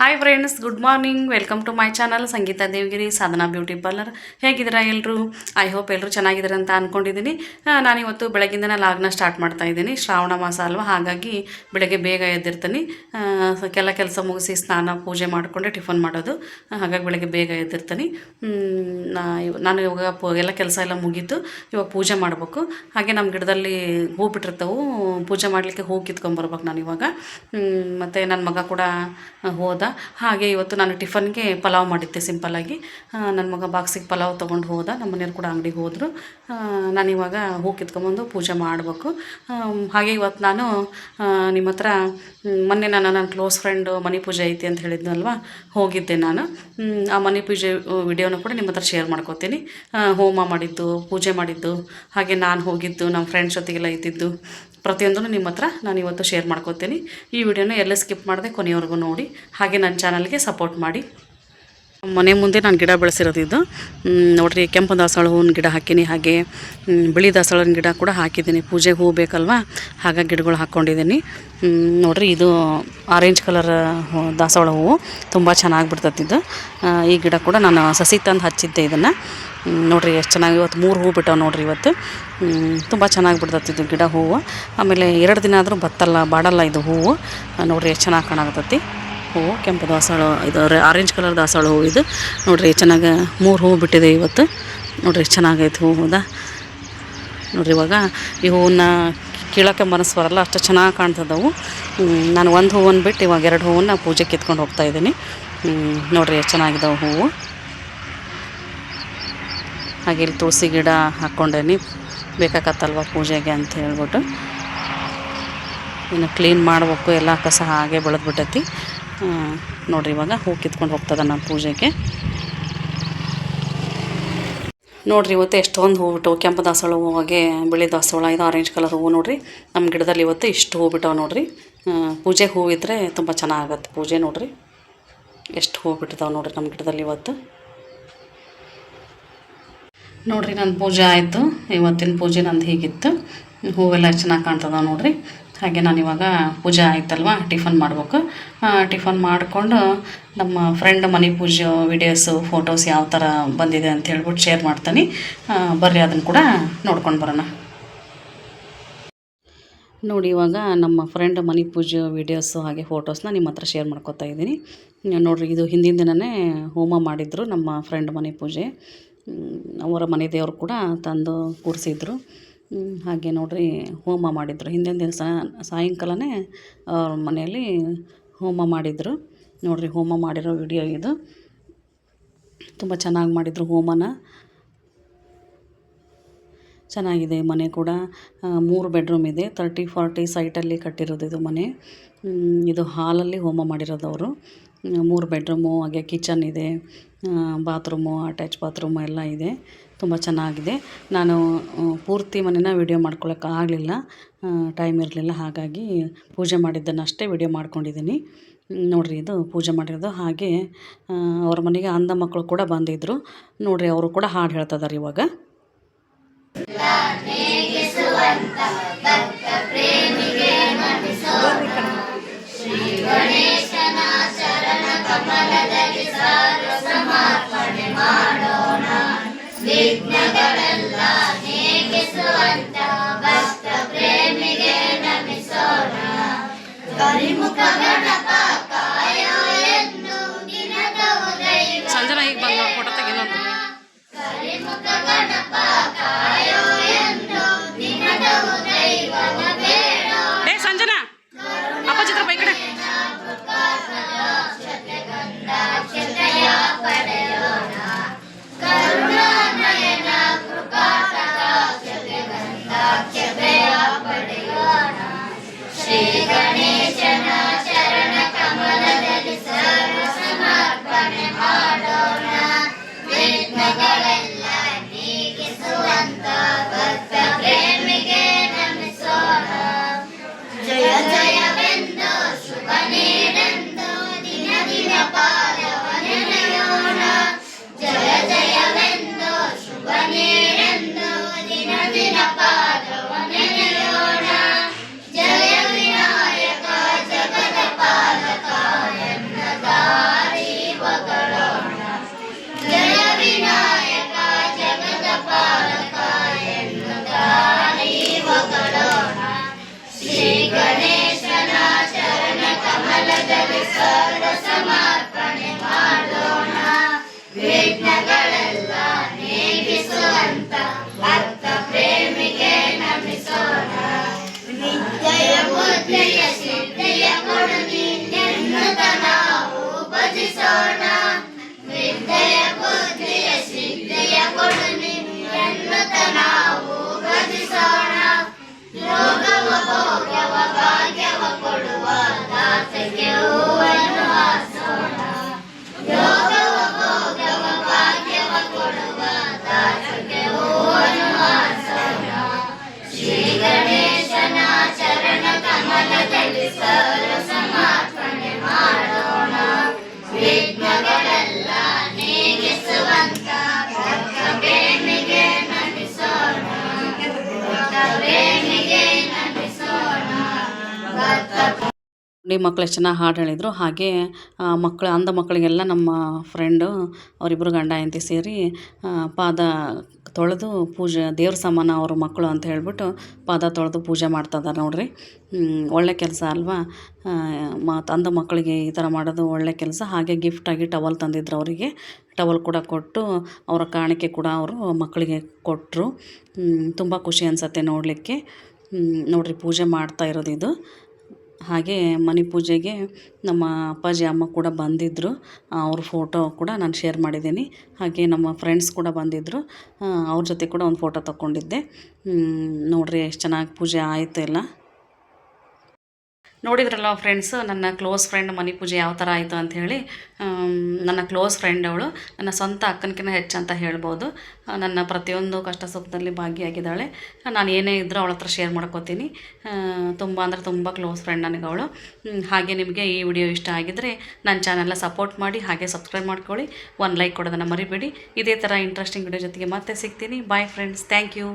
Hi friends good morning welcome to my channel Sangeeta Devagiri Sadhana beauty parlour ಹೇಗಿದ್ದೀರಾ ಎಲ್ಲರೂ I hope ಎಲ್ಲರೂ ಚೆನ್ನಾಗಿದ್ದಾರೆ ಅಂತ ಅಂದ್ಕೊಂಡಿದ್ದೀನಿ ನಾನಿವತ್ತು ಬೆಳಗ್ಗಿಂದನೇ ಲಾಗ್ನ ಸ್ಟಾರ್ಟ್ ಮಾಡ್ತಾ ಇದ್ದೀನಿ. ಶ್ರಾವಣ ಮಾಸ ಅಲ್ವಾ? ಹಾಗಾಗಿ ಬೆಳಗ್ಗೆ ಬೇಗ ಎದ್ದಿರ್ತೀನಿ. ಕೆಲ ಕೆಲಸ ಮುಗಿಸಿ ಸ್ನಾನ, ಪೂಜೆ ಮಾಡಿಕೊಂಡೆ ಟಿಫನ್ ಮಾಡೋದು. ಹಾಗಾಗಿ ಬೆಳಗ್ಗೆ ಬೇಗ ಎದ್ದಿರ್ತೀನಿ. ನಾನು ಇವಾಗ ಎಲ್ಲ ಕೆಲಸ ಎಲ್ಲ ಮುಗೀತು. ಇವಾಗ ಪೂಜೆ ಮಾಡಬೇಕು. ಹಾಗೆ ನಮ್ಮ ಗಿಡದಲ್ಲಿ ಹೂ ಬಿಟ್ಟಿರ್ತವೆ. ಪೂಜೆ ಮಾಡಲಿಕ್ಕೆ ಹೂ ಕಿತ್ಕೊಂಡ್ಬರ್ಬೇಕು ನಾನು ಇವಾಗ. ಮತ್ತು ನನ್ನ ಮಗ ಕೂಡ ಹೋದ. ಹಾಗೆ ಇವತ್ತು ನಾನು ಟಿಫನ್ಗೆ ಪಲಾವ್ ಮಾಡಿದ್ದೆ ಸಿಂಪಲ್ಲಾಗಿ ನನ್ನ ಮಗ ಬಾಕ್ಸಿಗೆ ಪಲಾವ್ ತೊಗೊಂಡು ಹೋದ, ನಮ್ಮ ಮನೆಯವ್ರು ಕೂಡ ಅಂಗಡಿಗೆ ಹೋದರು. ನಾನಿವಾಗ ಹೂ ಕಿತ್ಕೊಂಬಂದು ಪೂಜೆ ಮಾಡಬೇಕು. ಹಾಗೆ ಇವತ್ತು ನಾನು ನಿಮ್ಮ ಹತ್ರ ಮೊನ್ನೆ ನಾನು ನನ್ನ ಕ್ಲೋಸ್ ಫ್ರೆಂಡು ಮನೆ ಪೂಜೆ ಐತಿ ಅಂತ ಹೇಳಿದ್ನಲ್ವ? ಹೋಗಿದ್ದೆ ನಾನು. ಆ ಮನೆ ಪೂಜೆ ವಿಡಿಯೋನ ಕೂಡ ನಿಮ್ಮ ಹತ್ರ ಶೇರ್ ಮಾಡ್ಕೋತೀನಿ. ಹೋಮ ಮಾಡಿದ್ದು, ಪೂಜೆ ಮಾಡಿದ್ದು, ಹಾಗೆ ನಾನು ಹೋಗಿದ್ದು ನಮ್ಮ ಫ್ರೆಂಡ್ಸ್ ಜೊತೆಗೆಲ್ಲ ಇದ್ದಿದ್ದು. ಪ್ರತಿಯೊಂದನ್ನು ನಿಮ್ಮ ಹತ್ರ ನಾನು ಇವತ್ತು ಶೇರ್ ಮಾಡ್ಕೋತೀನಿ. ಈ ವಿಡಿಯೋನ ಎಲ್ಲ ಸ್ಕಿಪ್ ಮಾಡದೆ ಕೊನೆಯವರೆಗೂ ನೋಡಿ. ಹಾಗೆ ನನ್ನ ಚಾನಲ್ಗೆ ಸಪೋರ್ಟ್ ಮಾಡಿ. ಮನೆ ಮುಂದೆ ನಾನು ಗಿಡ ಬೆಳೆಸಿರೋದು ಇದು. ನೋಡ್ರಿ, ಕೆಂಪು ದಾಸವಾಳ ಹೂವಿನ ಗಿಡ ಹಾಕೀನಿ, ಹಾಗೆ ಬಿಳಿ ದಾಸವಾಳನ ಗಿಡ ಕೂಡ ಹಾಕಿದ್ದೀನಿ. ಪೂಜೆಗೆ ಹೂವು ಬೇಕಲ್ವಾ? ಹಾಗಾಗಿ ಗಿಡಗಳು ಹಾಕ್ಕೊಂಡಿದ್ದೀನಿ ನೋಡಿರಿ, ಇದು ಆರೆಂಜ್ ಕಲರ್ ದಾಸವಾಳ ಹೂವು. ತುಂಬ ಚೆನ್ನಾಗಿ ಬಿಡ್ತೈತಿ ಇದು. ಈ ಗಿಡ ಕೂಡ ನಾನು ಸಸಿ ತಂದು ಹಚ್ಚಿದ್ದೆ ಇದನ್ನು. ನೋಡ್ರಿ, ಎಷ್ಟು ಚೆನ್ನಾಗಿ ಇವತ್ತು ಮೂರು ಹೂವು ಬಿಟ್ಟವು ನೋಡ್ರಿ ಇವತ್ತು. ತುಂಬ ಚೆನ್ನಾಗಿ ಬಿಡ್ತೈತಿ ಇದು ಗಿಡ ಹೂವು. ಆಮೇಲೆ ಎರಡು ದಿನ ಆದರೂ ಬತ್ತಲ್ಲ, ಬಾಡಲ್ಲ ಇದು ಹೂವು. ನೋಡ್ರಿ, ಎಷ್ಟು ಚೆನ್ನಾಗಿ ಕಾಣಾಕತ್ತೈತಿ. ಹೂವು, ಕೆಂಪು ದಾಸವಾಳ ಇದು ಆರೆಂಜ್ ಕಲರ್ ದಾಸವಾಳ ಹೂವು ಇದು. ನೋಡಿರಿ ಚೆನ್ನಾಗಿ ಮೂರು ಹೂವು ಬಿಟ್ಟಿದೆ ಇವತ್ತು. ನೋಡಿರಿ ಚೆನ್ನಾಗೈತೆ ಹೂವು ಹೌದಾ ನೋಡಿರಿ ಇವಾಗ ಈ ಹೂವನ್ನ ಕೀಳಕ್ಕೆ ಮನಸ್ಸು ಬರಲ್ಲ, ಅಷ್ಟು ಚೆನ್ನಾಗಿ ಕಾಣ್ತದವು. ನಾನು ಒಂದು ಹೂವನ್ನು ಬಿಟ್ಟು ಇವಾಗ ಎರಡು ಹೂವನ್ನು ಪೂಜೆ ಕಿತ್ಕೊಂಡು ಹೋಗ್ತಾ ಇದ್ದೀನಿ. ನೋಡಿರಿ ಎಷ್ಟು ಚೆನ್ನಾಗಿದಾವೆ ಹೂವು. ಹಾಗೆ ಇಲ್ಲಿ ತುಳಸಿ ಗಿಡ ಹಾಕ್ಕೊಂಡೇನಿ. ಬೇಕಾಗತ್ತಲ್ವ ಪೂಜೆಗೆ ಅಂತ ಹೇಳ್ಬಿಟ್ಟು. ಇನ್ನು ಕ್ಲೀನ್ ಮಾಡಬೇಕು, ಎಲ್ಲ ಕಸ ಹಾಗೆ ಬೆಳೆದ್ಬಿಟ್ಟೈತಿ. ನೋಡ್ರಿ, ಇವಾಗ ಹೂ ಕಿತ್ಕೊಂಡು ಹೋಗ್ತದ ನಾನು ಪೂಜೆಗೆ. ನೋಡ್ರಿ, ಇವತ್ತು ಎಷ್ಟೊಂದು ಹೂ ಬಿಟ್ಟು ಕೆಂಪು ದಾಸವಾಳ ಹೂವಾಗೆ ಹಾಗೆ ಬಿಳಿ ದಾಸವಾಳ, ಇದು ಆರೆಂಜ್ ಕಲರ್ ಹೂವು ನೋಡ್ರಿ. ನಮ್ಮ ಗಿಡದಲ್ಲಿ ಇವತ್ತು ಇಷ್ಟು ಹೂ ಬಿಟ್ಟವು ನೋಡ್ರಿ. ಪೂಜೆಗೆ ಇದ್ದರೆ ತುಂಬ ಚೆನ್ನಾಗತ್ತೆ ಪೂಜೆ ನೋಡ್ರಿ. ಎಷ್ಟು ಹೂ ಬಿಟ್ಟಿದ್ದಾವೆ ನೋಡ್ರಿ ನಮ್ಮ ಗಿಡದಲ್ಲಿ ಇವತ್ತು. ನೋಡ್ರಿ ನನ್ನ ಪೂಜೆ ಆಯಿತು. ಇವತ್ತಿನ ಪೂಜೆ ನಂದು ಹೀಗಿತ್ತು. ಹೂವೆಲ್ಲ ಚೆನ್ನಾಗಿ ಕಾಣ್ತದ ನೋಡ್ರಿ. ಹಾಗೆ ನಾನು ಇವಾಗ ಪೂಜೆ ಆಯ್ತಲ್ವ? ಟಿಫನ್ ಮಾಡ್ಬೇಕು. ಟಿಫನ್ ಮಾಡಿಕೊಂಡು ನಮ್ಮ ಫ್ರೆಂಡ್ ಮನೆ ಪೂಜೆ ವಿಡಿಯೋಸು ಫೋಟೋಸ್ ಯಾವ ಥರ ಬಂದಿದೆ ಅಂತ ಹೇಳ್ಬಿಟ್ಟು ಶೇರ್ ಮಾಡ್ತೀನಿ. ಬರ್ರಿ ಅದನ್ನು ಕೂಡ ನೋಡ್ಕೊಂಡು ಬರೋಣ. ನೋಡಿ, ಇವಾಗ ನಮ್ಮ ಫ್ರೆಂಡ್ ಮನೆ ಪೂಜೆ ವೀಡಿಯೋಸು ಹಾಗೆ ಫೋಟೋಸ್ನ ನಿಮ್ಮ ಹತ್ರ ಶೇರ್ ಮಾಡ್ಕೊತಾ ಇದ್ದೀನಿ. ನೋಡಿರಿ, ಇದು ಹಿಂದಿನ ದಿನವೇ ಹೋಮ ಮಾಡಿದರು ನಮ್ಮ ಫ್ರೆಂಡ್ ಮನೆ ಪೂಜೆ. ಅವರ ಮನೆ ದೇವರು ಕೂಡ ತಂದು ಕೂರಿಸಿದ್ರು. ಹಾಗೆ ನೋಡಿರಿ, ಹೋಮ ಮಾಡಿದರು. ಹಿಂದಿನ ದಿವಸ ಸಾಯಂಕಾಲನೇ ಅವ್ರ ಮನೆಯಲ್ಲಿ ಹೋಮ ಮಾಡಿದರು. ನೋಡಿರಿ, ಹೋಮ ಮಾಡಿರೋ ವಿಡಿಯೋ ಇದು. ತುಂಬ ಚೆನ್ನಾಗಿ ಮಾಡಿದರು ಹೋಮನ. ಚೆನ್ನಾಗಿದೆ ಮನೆ ಕೂಡ. ಮೂರು ಬೆಡ್ರೂಮ್ ಇದೆ. ತರ್ಟಿ, ಫಾರ್ಟಿ ಸೈಟಲ್ಲಿ ಕಟ್ಟಿರೋದು ಇದು ಮನೆ. ಇದು ಹಾಲಲ್ಲಿ ಹೋಮ ಮಾಡಿರೋದು ಅವರು ಮೂರು ಬೆಡ್ರೂಮು, ಹಾಗೆ ಕಿಚನ್ ಇದೆ. ಬಾತ್ರೂಮು, ಅಟ್ಯಾಚ್ ಬಾತ್ರೂಮು ಎಲ್ಲ ಇದೆ. ತುಂಬ ಚೆನ್ನಾಗಿದೆ. ನಾನು ಪೂರ್ತಿ ಮನೆನ ವಿಡಿಯೋ ಮಾಡ್ಕೊಳ್ಳೋಕೆ ಆಗಲಿಲ್ಲ. ಟೈಮ್ ಇರಲಿಲ್ಲ, ಹಾಗಾಗಿ ಪೂಜೆ ಮಾಡಿದ್ದನ್ನು ಅಷ್ಟೇ ವಿಡಿಯೋ ಮಾಡ್ಕೊಂಡಿದ್ದೀನಿ ನೋಡಿರಿ, ಇದು ಪೂಜೆ ಮಾಡಿರೋದು. ಹಾಗೆ ಅವ್ರ ಮನೆಗೆ ಅಂಧ ಮಕ್ಕಳು ಕೂಡ ಬಂದಿದ್ದರು ನೋಡಿರಿ, ಅವರು ಕೂಡ ಹಾಡು ಹೇಳ್ತಿದ್ದಾರೆ ಇವಾಗ. ಸಂಜನಾ ನಿಮ್ಮ ಮಕ್ಳು ಎಷ್ಟು ಚೆನ್ನಾಗಿ ಹಾಡು ಹೇಳಿದರು, ಹಾಗೆ ಮಕ್ಕಳು ಅಂಧ ಮಕ್ಕಳಿಗೆಲ್ಲ ನಮ್ಮ ಫ್ರೆಂಡು ಅವರಿಬ್ಬರು ಗಂಡ ಹೆಂಡತಿ ಸೇರಿ ಪಾದ ತೊಳೆದು ಪೂಜೆ, ದೇವ್ರ ಸಮಾನ ಅವ್ರ ಮಕ್ಕಳು ಅಂತ ಹೇಳಿಬಿಟ್ಟು ಪಾದ ತೊಳೆದು ಪೂಜೆ ಮಾಡ್ತಾ ಇದಾರೆ ನೋಡ್ರಿ. ಒಳ್ಳೆ ಕೆಲಸ ಅಲ್ವಾ? ಮತ್ತು ಅಂಧ ಮಕ್ಕಳಿಗೆ ಈ ಥರ ಮಾಡೋದು ಒಳ್ಳೆ ಕೆಲಸ. ಹಾಗೆ ಗಿಫ್ಟಾಗಿ ಟವಲ್ ತಂದಿದ್ರು ಅವರಿಗೆ. ಟವಲ್ ಕೂಡ ಕೊಟ್ಟು ಅವರ ಕಾಣಿಕೆ ಕೂಡ ಅವರು ಮಕ್ಕಳಿಗೆ ಕೊಟ್ಟರು ತುಂಬ ಖುಷಿ ಅನಿಸತ್ತೆ ನೋಡಲಿಕ್ಕೆ. ನೋಡಿರಿ ಪೂಜೆ ಮಾಡ್ತಾ ಇರೋದು ಇದು. ಹಾಗೆ ಮನೆ ಪೂಜೆಗೆ ನಮ್ಮ ಅಪ್ಪಾಜಿ, ಅಮ್ಮ ಕೂಡ ಬಂದಿದ್ದರು ಅವ್ರ ಫೋಟೋ ಕೂಡ ನಾನು ಶೇರ್ ಮಾಡಿದ್ದೀನಿ. ಹಾಗೆ ನಮ್ಮ ಫ್ರೆಂಡ್ಸ್ ಕೂಡ ಬಂದಿದ್ದರು ಅವ್ರ ಜೊತೆ ಕೂಡ ಒಂದು ಫೋಟೋ ತಗೊಂಡಿದ್ದೆ ನೋಡಿರಿ ಎಷ್ಟು ಚೆನ್ನಾಗಿ ಪೂಜೆ ಆಯಿತು ಎಲ್ಲ. ನೋಡಿದ್ರಲ್ಲ ಫ್ರೆಂಡ್ಸ್ ನನ್ನ ಕ್ಲೋಸ್ ಫ್ರೆಂಡ್ ಮನೆ ಪೂಜೆ ಯಾವ ಥರ ಆಯಿತು ಹೇಳಿ ನನ್ನ ಕ್ಲೋಸ್ ಫ್ರೆಂಡ್ ಅವಳು ನನ್ನ ಸ್ವಂತ ಅಕ್ಕನಕಿನ ಹೆಚ್ಚು ಅಂತ ಹೇಳ್ಬೋದು. ನನ್ನ ಪ್ರತಿಯೊಂದು ಕಷ್ಟ ಸುಖದಲ್ಲಿ ಭಾಗಿಯಾಗಿದ್ದಾಳೆ. ನಾನು ಏನೇ ಇದ್ದರೂ ಅವಳ ಹತ್ರ ಶೇರ್ ಮಾಡ್ಕೋತೀನಿ. ತುಂಬ ಅಂದರೆ ತುಂಬ ಕ್ಲೋಸ್ ಫ್ರೆಂಡ್ ನನಗೆ ಅವಳು. ಹಾಗೆ ನಿಮಗೆ ಈ ವಿಡಿಯೋ ಇಷ್ಟ ಆಗಿದ್ದರೆ ನನ್ನ ಚಾನಲ್ನ ಸಪೋರ್ಟ್ ಮಾಡಿ, ಹಾಗೆ ಸಬ್ಸ್ಕ್ರೈಬ್ ಮಾಡ್ಕೊಳ್ಳಿ. ಒಂದು ಲೈಕ್ ಕೊಡೋದನ್ನು ಮರಿಬೇಡಿ. ಇದೇ ಥರ ಇಂಟ್ರೆಸ್ಟಿಂಗ್ ವಿಡಿಯೋ ಜೊತೆಗೆ ಮತ್ತೆ ಸಿಗ್ತೀನಿ. Bye friends thank you